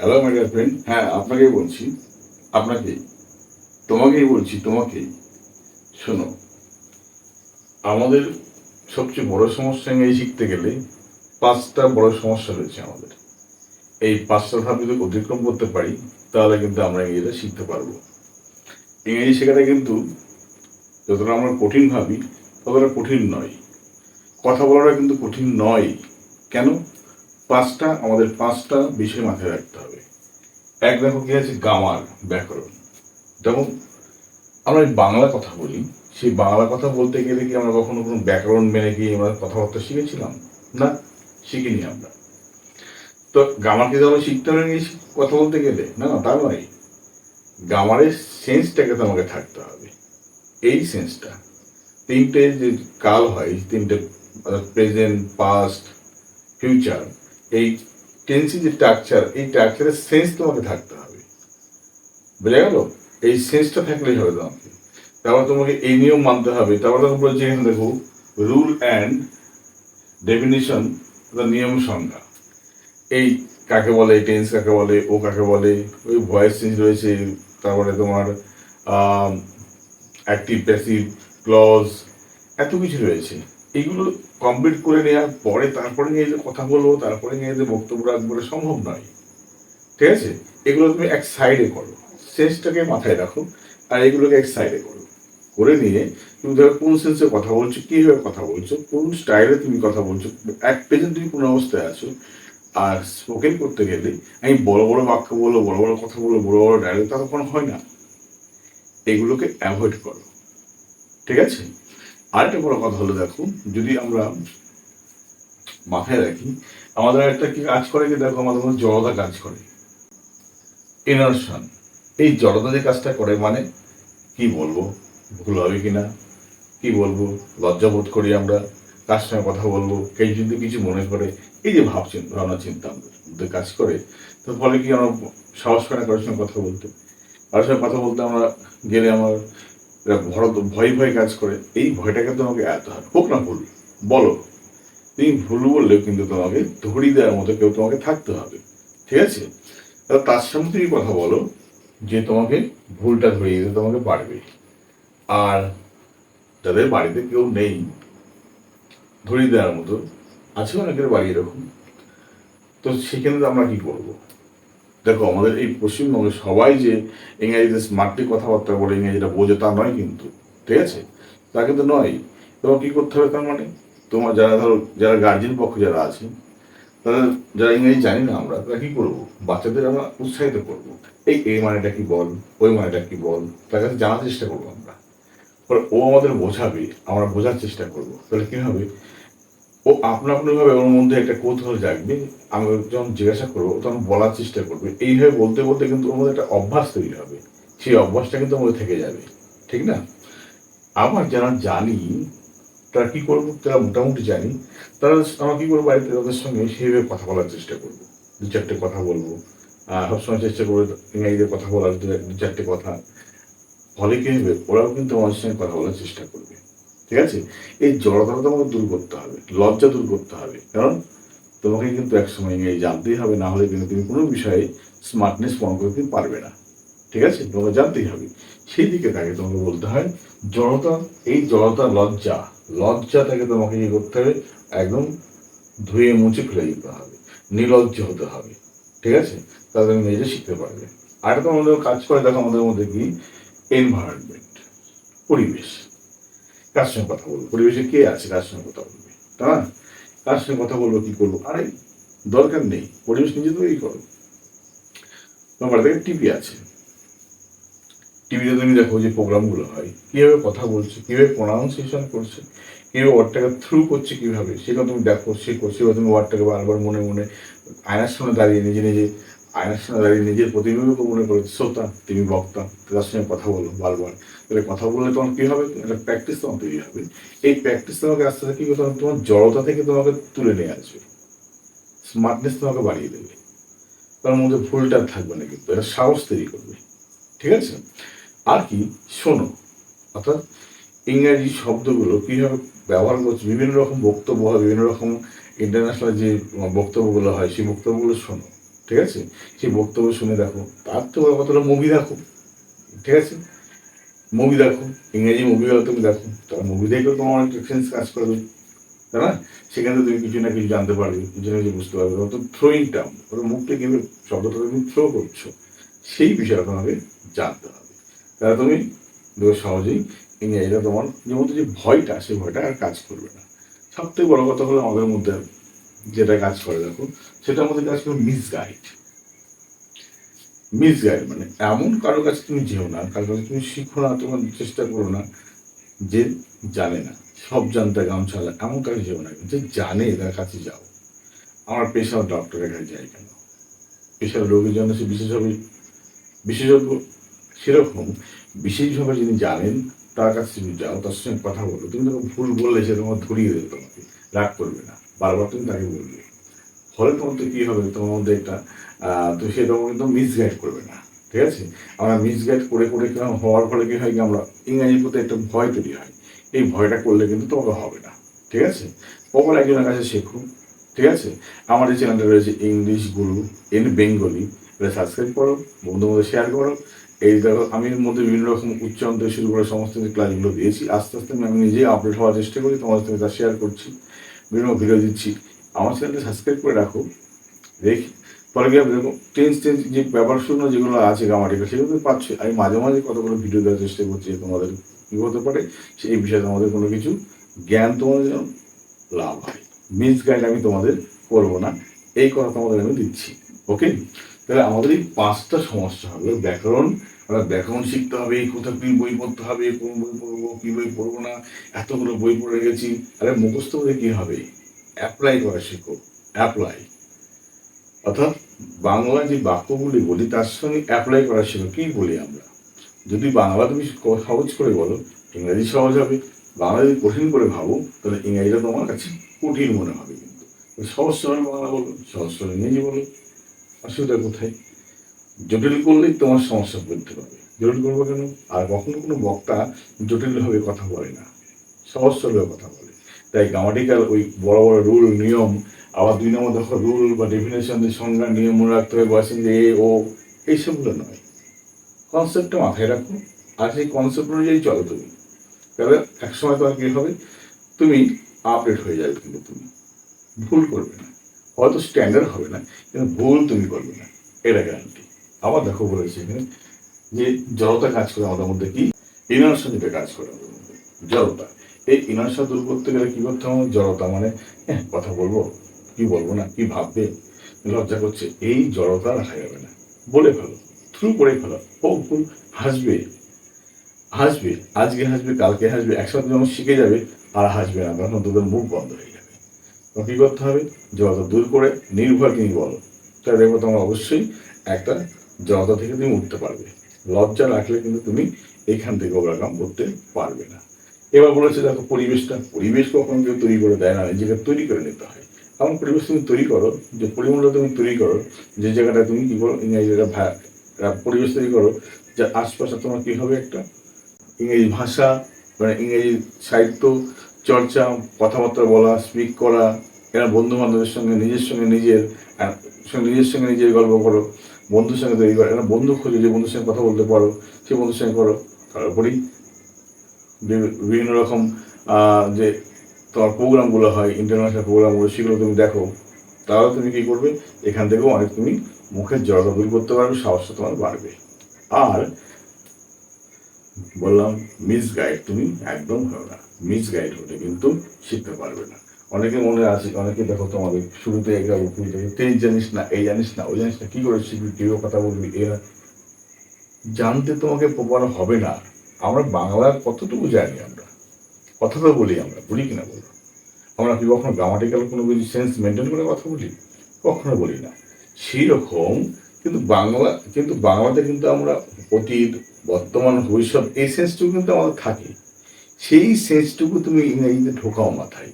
Hello my dear friend হ্যাঁ আপনাকেই বলছি। আপনাকেই। তোমাকেই বলছি, তোমাকেই। শোনো, আমাদের সবচেয়ে বড় সমস্যা ইংরেজি শিখতে গেলে পাঁচটা বড় সমস্যা রয়েছে আমাদের। এই পাঁচটা ধাপ যদি অতিক্রম করতে পারি, তাহলে কিন্তু আমরা ইংরেজিটা শিখতে পারব। ইংরেজি শেখাটা কিন্তু যতটা আমরা কঠিন ভাবি, ততটা কঠিন নয়। কথা বলাটা কিন্তু কঠিন নয়। কেন? পাঁচটা, আমাদের পাঁচটা বিষয় মাথায় রাখতে হবে। এক দেখো কি আছে, গামার ব্যাকরণ। যেমন আমরা বাংলা কথা বলি, সেই বাংলা কথা বলতে গেলে কি আমরা কখনো কোনো ব্যাকরণ মেনে গিয়ে আমরা কথাবার্তা শিখেছিলাম? না, শিখিনি আমরা। তো গামারকে তো আমরা শিখতে হবে কথা বলতে গেলে। না না, তা নয়। গামারের সেন্সটাকে তো আমাকে থাকতে হবে। এই সেন্সটা। তিনটে যে কাল হয়, তিনটে প্রেজেন্ট পাস্ট ফিউচার এই টেন্সি যে স্ট্রাকচার এই স্ট্রাকচারের সেন্স তোমাকে থাকতে হবে। বোঝা গেল? এই সেন্সটা থাকলেই হবে তোমাকে। তারপর তোমাকে এই নিয়ম মানতে হবে। তারপর তোমাকে বলছি এখানে দেখো রুল অ্যান্ড ডেফিনিশন নিয়ম সংজ্ঞা। এই কাকে বলে টেন্স কাকে বলে, ও কাকে বলে, ওই ভয়েস চেঞ্জ রয়েছে, তারপরে তোমার অ্যাক্টিভ প্যাসিভ ক্লজ এত কিছু রয়েছে। এগুলো কমপ্লিট করে নেওয়ার পরে তারপরে নিয়ে যে কথা বলব, তারপরে নিয়ে যে বক্তব্য রাখব সম্ভব নয়। ঠিক আছে? এগুলো তুমি এক সাইডে করো। সেন্সটাকে মাথায় রাখো আর এগুলোকে এক সাইডে করো। করে নিয়ে তুমি ধরো কোন সেন্সে কথা বলছো, কীভাবে কথা বলছো, কোন স্টাইলে তুমি কথা বলছো, এক পেজেন্ট তুমি কোন অবস্থায় আছো। আর স্পোকেন করতে গেলে আমি বড় বড় বাক্য বলো বড় বড় কথা বলো বড় বড় ডায়লগ তখন হয় না। এগুলোকে অ্যাভয়েড করো। ঠিক আছে? আরেকটা বড় কথা হলো, দেখো, যদি আমরা মাথায় রাখি, আমাদের একটা কি কাজ করে কি দেখো, আমাদের মধ্যে জড়তা কাজ করে। ইনার্শন। এই জড়তা যে কাজটা করে মানে কি বলব, ভুল হবে কিনা, কি বলব, লজ্জা বোধ করি আমরা, কার সঙ্গে কথা বলব, কেউ যদি কিছু মনে করে, এই যে ভাব ভাবনা চিন্তা আমাদের কাজ করে তো ফলে কি আমরা সাহস করে কারোর সঙ্গে কথা বলতে, কারোর সঙ্গে কথা বলতে আমরা গেলে আমার ভরত ভয় ভয় কাজ করে, এই ভয়টাকে তোমাকে এত হবে হোক না ভুল, বলো। তুমি ভুল বললেও কিন্তু তোমাকে ধরি দেওয়ার মতো কেউ তোমাকে থাকতে হবে, ঠিক আছে? তার সঙ্গে তুমি কথা বলো যে তোমাকে ভুলটা ধরিয়ে দিতে তোমাকে পারবে। আর যাদের বাড়িতে কেউ নেই, ধরিয়ে দেওয়ার মতো, আছে অনেকের বাড়ি এরকম। তো সেখানে আমরা কি করব? দেখো, আমাদের এই পশ্চিমবঙ্গে সবাই যে ইংরেজিতে স্মার্টলি কথাবার্তা বলে, ইংরেজিটা বোঝে তা নয় কিন্তু, ঠিক আছে? তা কিন্তু নয়। তোমার কি করতে হবে তার মানে? তোমার যারা ধরো, যারা গার্জেন পক্ষ যারা আছে, তাদের, যারা ইংরেজি জানি না আমরা, তারা কি করব? বাচ্চাদের আমরা উৎসাহিত করব। এই এই মানেটা কি বল? ওই মানেটা কি বল? তার কাছে জানার চেষ্টা করব আমরা। ও আমাদের বোঝাবে, আমরা বোঝার চেষ্টা করব। তাহলে কি হবে? ও আপনা আপনিভাবে ওর মধ্যে একটা কৌতূহল জাগবে, আমি যখন জিজ্ঞাসা করব তখন বলার চেষ্টা করবে। এইভাবে বলতে বলতে কিন্তু ওর মধ্যে একটা অভ্যাস তৈরি হবে। সেই অভ্যাসটা কিন্তু ওর থেকে যাবে। ঠিক না? আবার যারা জানি, তারা কি করব? তারা মোটামুটি জানি। তারা আমরা কি করব? বাড়িতে তাদের সঙ্গে সেইভাবে কথা বলার চেষ্টা করব। দু চারটে কথা বলব। সবসময় চেষ্টা করব ইংরেজিতে কথা বলার দু চারটে কথা। ফলে কি হবে? ওরাও কিন্তু আমাদের সঙ্গে কথা বলার চেষ্টা করবে। ঠিক আছে? এই জড়তাটা তোমাকে দূর করতে হবে, লজ্জা দূর করতে হবে। কারণ তোমাকে কিন্তু একসময় ইংরেজি জানতেই হবে, না হলে কিন্তু তুমি কোনো বিষয়ে স্মার্টনেস প্রমাণ করতে পারবে না। ঠিক আছে? তোমাকে জানতেই হবে। সেই দিকে তাকে তোমাকে বলতে হয়, জড়তা, এই জড়তা, লজ্জা লজ্জা লজ্জাটাকে তোমাকে কি করতে হবে? একদম ধুয়ে মুছে ফেলে দিতে হবে নির্লজ্জ হতে হবে। ঠিক আছে? তাহলে তুমি নিজে শিখতে পারবে। আর আমাদের কাজ করে দেখো আমাদের মধ্যে কি? এনভায়রনমেন্ট পরিবেশ। কার সঙ্গে কথা বলব? পরিবেশে কে আছে কার সঙ্গে কথা বলবে? তা না? কার সঙ্গে কথা বলব, কি করব? আরে, দরকার নেই। পরিবেশ নিজে তৈরি করো। তোমার থেকে টিভি আছে। টিভিতে তুমি দেখো যে প্রোগ্রামগুলো হয়। কীভাবে কথা বলছে, কীভাবে প্রোনাউন্সিয়েশন করছে, কীভাবে ওয়ার্ডটাকে থ্রু করছে, কীভাবে? সেটা তুমি দেখো, শেখো। সেটা তুমি ওয়ার্ডটাকে বারবার মনে মনে আয়নার সামনে দাঁড়িয়ে নিজে নিজে আয়নার সামনে দাঁড়িয়ে নিজের প্রতিবিম্বকে মনে করে, শ্রোতা তুমি বক্তা তার সঙ্গে কথা বলো বারবার তাহলে কথা বললে তোমার কি হবে? একটা প্র্যাকটিস তোমার তৈরি হবে। এই প্র্যাকটিস তোমাকে আস্তে আস্তে কি করতে তোমার জড়তা থেকে তোমাকে তুলে নিয়ে আসবে স্মার্টনেস তোমাকে বাড়িয়ে দেবে। তার মধ্যে ভুলটা থাকবে না কিন্তু, এটা সাহস তৈরি করবে। ঠিক আছে? আর কি? শোনো, অর্থাৎ ইংরাজি শব্দগুলো কীভাবে ব্যবহার করছে? বিভিন্ন রকম বক্তব্য হয়, বিভিন্ন রকম ইন্টারন্যাশনাল যে বক্তব্যগুলো হয়, সেই বক্তব্যগুলো শোনো। ঠিক আছে? সেই বক্তব্য শুনে দেখো। তার তো কথা মুভি দেখো। ঠিক আছে? মুভি দেখো। ইংরেজি মুভিগুলো তুমি দেখো। তারা মুভি দেখলেও তোমার অনেক সেন্স কাজ করবে। তাই না? সেখানে তুমি কিছু না কিছু জানতে পারবে, কিছু না কিছু বুঝতে পারবে। অত থ্রোয়িং টার্ম ওটা মুখটা কীভাবে শব্দটা তুমি থ্রো করছ, সেই বিষয়ে তোমাকে জানতে হবে। তাহলে তুমি সহজেই ইংরেজিটা তোমার যে মধ্যে যে ভয়টা, সেই ভয়টা আর কাজ করবে না। সব থেকে বড় কথা হলো আমাদের মধ্যে যেটা কাজ করে, দেখো। মধ্যে কাজ করে মিসগাইড মিসগাইড মানে এমন কারও কাছে তুমি যেও না কারও কাছে তুমি শিখো না, তোমার চেষ্টা করো না যে জানে না। সব জানতে গাম চালা এমন কাছে যেও না, যে জানে তার কাছে যাও। আমার পেশার ডক্টরের কাছে যাই কেন? পেশার রোগীর জন্য সে বিশেষভাবে বিশেষজ্ঞ সেরকম, বিশেষভাবে যিনি জানেন, তার কাছে তুমি যাও, তার সঙ্গে কথা বলো। তুমি ভুল বললে সে তোমার ধরিয়ে দেবে তোমাকে। রাগ করবে না। বারবার তুমি তাকে বলবে। ফলে তোমাদের কী হবে? তোমার মধ্যে একটা তো সে তোমাকে কিন্তু মিসগাইড করবে না, ঠিক আছে? আমরা মিসগাইড করে করে হওয়ার ফলে কি হয় কি, আমরা ইংরাজির প্রতি একটা ভয় তৈরি হয়। এই ভয়টা করলে কিন্তু তোমাকে হবে না, ঠিক আছে? কখন একজনের কাছে শেখো, ঠিক আছে? আমার এই চ্যানেলটা রয়েছে ইংলিশ গুরু ইন বেঙ্গলি এটা সাবস্ক্রাইব করো বন্ধুর মধ্যে শেয়ার করো। এই দেখো, আমি এর মধ্যে বিভিন্ন রকম উচ্চারণ থেকে শুরু করে সমস্ত ক্লাসগুলো দিয়েছি, আস্তে আস্তে আমি নিজেই আপডেট হওয়ার চেষ্টা করি, তোমাদের সঙ্গে তা শেয়ার করছি। বিভিন্ন ভিডিও দিচ্ছি। আমার চ্যানেলটা সাবস্ক্রাইব করে রাখো। দেখি। পরে দেখো টেন্স টেন্স যে ব্যাপার শূন্য যেগুলো আছে গ্রামাটিক্যাল সেগুলো পাচ্ছ। আমি মাঝে মাঝে কতগুলো ভিডিও দেওয়ার চেষ্টা করছি তোমাদের কী হতে পারে, সেই বিষয়ে তোমাদের কোনো কিছু জ্ঞান তোমাদের যেন লাভ হয়। মিস গাইড আমি তোমাদের করব না। এই কথা তোমাদের আমি দিচ্ছি। ওকে তাহলে আমাদের এই পাঁচটা সমস্যা হবে। ব্যাকরণ, আমরা ব্যাকরণ শিখতে হবে কোথাও কী বই পড়তে হবে, কোন বই পড়ব, কী বই পড়ব না, এতগুলো বই পড়ে গেছি। আরে মুখস্থ করে কী হবে? অ্যাপ্লাই করা শেখো অ্যাপ্লাই অর্থাৎ বাংলা যে বাক্যগুলি বলি, তার সঙ্গে অ্যাপ্লাই করা শেখো কি বলি আমরা? যদি বাংলা তুমি সহজ করে বলো, ইংরাজি সহজ হবে, বাংলা যদি কঠিন করে ভাবো, তাহলে ইংরাজিটা তোমার কাছে কঠিন মনে হবে কিন্তু। সহজ সরল বাংলা বলো, সহজ সরল ইংরেজি বলো, অসুবিধা কোথায়? জটিল করলেই তোমার সমস্যা বলতে পারবে। জটিল করব কেন? আর কখনো কোনো বক্তা জটিলভাবে কথা বলে না, সহজ সরল কথা বলে। তাই গ্রামাটিক্যাল ওই বড় বড় রুল নিয়ম, আবার দুই নম্বর দেখো রুল বা ডেফিনেশন সংজ্ঞা, নিয়ম মনে রাখতে হবে বয়সেন যে এ ও এইসবগুলো নয়। কনসেপ্টটা মাথায় রাখো, আর সেই কনসেপ্ট অনুযায়ী চলো তুমি। তাহলে একসময় তোমার কী হবে? তুমি আপডেট হয়ে যাবে কিন্তু তুমি। ভুল করবে না। হয়তো স্ট্যান্ডার্ড হবে না, কিন্তু ভুল তুমি করবে না। এটা গ্যারান্টি আবার দেখো বলেছে এখানে যে জড়তা কাজ করে আমাদের মধ্যে কি? ইনার্সা যেটা কাজ করে আমাদের মধ্যে। জড়তা। এই ইনার্সা দূর করতে গেলে কি করতে হবে? জড়তা মানে হ্যাঁ কথা বলব? কি বলব না? কি ভাববে? লজ্জা করছে। এই জড়তা রাখা যাবে না। বলে ফেলো, থ্রু করে ফেলো। ও হাসবে। হাসবে, আজকে হাসবে, কালকে হাসবে, একসাথে যখন শিখে যাবে, আর হাসবে না, তখন তোদের মুখ বন্ধ হয়ে যাবে। তখন কি করতে হবে? জড়তা দূর করে নির্ভর তুমি বলো। তাহলে দেখব তোমার অবশ্যই একটা জড়তা থেকে তুমি উঠতে পারবে। লজ্জা রাখলে কিন্তু তুমি এখান থেকে ওভারকাম করতে পারবে না। এবার বলেছে, দেখো, পরিবেশটা পরিবেশ কখন কেউ তৈরি করে দেয় না নিজেকে তৈরি করে নিতে হয়। এমন পরিবেশ তুমি তৈরি করো, যে পরিমণ্ডল তুমি তৈরি করো, যে জায়গাটা তুমি কী করো ইংরেজিটা পরিবেশ তৈরি করো, যে আশপাশে তোমার কী হবে একটা? ইংরেজি ভাষা মানে ইংরেজি সাহিত্য, চর্চা, কথাবার্তা বলা স্পিক করা, এরা বন্ধু বান্ধবের সঙ্গে, নিজের সঙ্গে নিজের সঙ্গে নিজের সঙ্গে নিজের গল্প করো, বন্ধুর সঙ্গে তৈরি করো, এরা বন্ধু খোঁজো, যে বন্ধুর সঙ্গে কথা বলতে পারো সেই বন্ধুর সঙ্গে করো। তারপরেই বিভিন্ন রকম যে তোমার প্রোগ্রামগুলো হয় ইন্টারন্যাশনাল প্রোগ্রামগুলো, সেগুলো তুমি দেখো, তাহলে তুমি কী করবে? এখান থেকেও অনেক তুমি মুখের জড়তা দূর করতে পারবে, সাহসটা তোমার বাড়বে। আর বললাম মিস গাইড তুমি একদম হবে না। মিস গাইড হলে কিন্তু শিখতে পারবে না। অনেকে মনে আছে, অনেকে দেখো তোমাদের শুরুতে কুড়ি থেকে, তুই জানিস না, এই জানিস না, ওই জানিস না, কী করে শিখবি কেউ কথা বলবি? এরা জানতে তোমাকে প্রপার হবে না। আমরা বাংলার কতটুকু জানি আমরা? কথা তো বলি আমরা, বলি কিনা বলো আমরা কি কখনো গ্রামাটিক্যাল কোনো কিছু সেন্স মেনটেন করে কথা বলি? কখনো বলি না। সেই রকম কিন্তু বাংলা, কিন্তু বাংলাতে কিন্তু আমরা অতীত, বর্তমান, ভবিষ্যৎ, এই সেন্সটুকু কিন্তু আমাদের থাকে। সেই সেন্সটুকু তুমি ইংরেজিতে ঢোকাও মাথায়।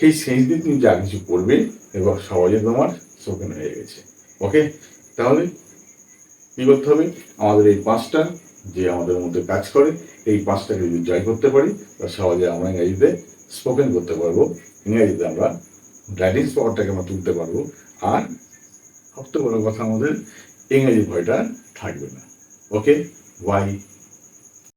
সেই সেন্স দিয়ে তুমি যা কিছু করবে এবং সহজে তোমার শোকেন হয়ে গেছে। ওকে তাহলে কী করতে হবে? আমাদের এই পাঁচটা যে আমাদের মধ্যে কাজ করে, এই পাঁচটাকে যদি জয় করতে পারি, তা সহজে আমরা ইংরেজিতে স্পোকেন করতে পারব। ইংরেজিতে আমরা ড্রাইভিং পাওয়ারটাকে আমরা তুলতে পারব। আর সবথেকে বড় কথা আমাদের ইংরেজি ভয়টা থাকবে না। Okay bye